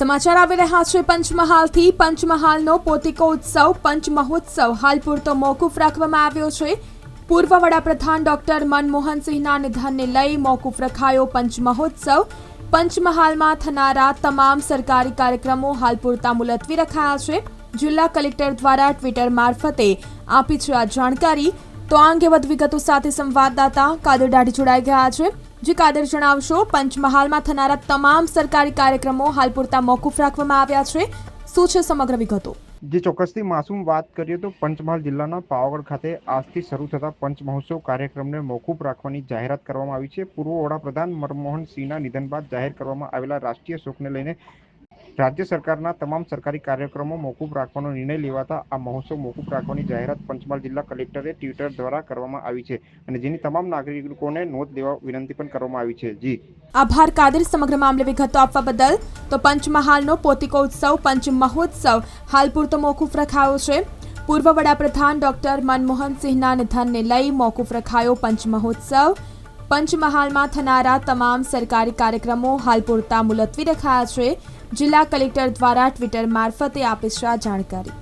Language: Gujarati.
સમાચાર આવી રહ્યા છે. પંચમહાલથી પંચમહાલનો પોતિકો ઉત્સવ પંચ પંચમહોત્સવ. હાલ પૂરતો મોકૂફ રાખવામાં આવ્યો છે. પૂર્વ વડાપ્રધાન ડોક્ટર મનમોહન સિંહના નિધનને લઈ મોકૂફ રખાયો પંચમહોત્સવ. પંચમહાલમાં થનારા તમામ સરકારી કાર્યક્રમો હાલ પૂરતા મુલતવી રખાયા છે. જિલ્લા કલેક્ટર દ્વારા ટ્વિટર મારફતે આપી છે આ જાણકારી. તો આ અંગે વધુ વિગતો સાથે સંવાદદાતા કાદર દાઢી જોડાઈ ગયા છે. જે કાદર જણાવશો, પંચમહાલમાં થનારા તમામ સરકારી કાર્યક્રમો હાલ પૂરતા મોકૂફ રાખવામાં આવ્યા છે. શું છે સમગ્ર વિગતો? જે ચોક્કસથી માસૂમ વાત કરીએ તો પંચમહાલ જિલ્લાના પાવાગઢ ખાતે આજથી શરૂ થતા પંચ મહોત્સવ કાર્યક્રમને મોકૂફ રાખવાની જાહેરાત કરવામાં આવી છે. પૂર્વ વડાપ્રધાન મનમોહન સિંહના નિધન બાદ જાહેર કરવામાં આવેલા રાષ્ટ્રીય શોકને લઈને રાજ્ય સરકારના તમામ સરકારી કાર્યક્રમો મોકૂફ રાખવાનો નિર્ણય લેવાતા આ મહોત્સવ મોકૂફ રાખવાની જાહેરાત પંચમહાલ જિલ્લા કલેક્ટરે ટ્વિટર દ્વારા કરવામાં આવી છે અને જેની તમામ નાગરિકોને નોંધ લેવા વિનંતી પણ કરવામાં આવી છે. જી. આભાર. કાદર સમગ્ર મામલે વિગતો આપવા બદલ તો પંચમહાલનો પોતિકોત્સવ પંચ મહોત્સવ હાલ પૂરતો મોકૂફ રખાયો છે. પૂર્વ વડાપ્રધાન ડોક્ટર મનમોહન સિંહના નિધનને લઈ મોકૂફ રખાયો પંચ મહોત્સવ પંચમહાલમાં થનારા તમામ સરકારી કાર્યક્રમો હાલ પૂરતા મુલતવી રખાયા છે. જિલ્લા કલેક્ટર દ્વારા ટ્વિટર મારફતે આપી આ જાણકારી.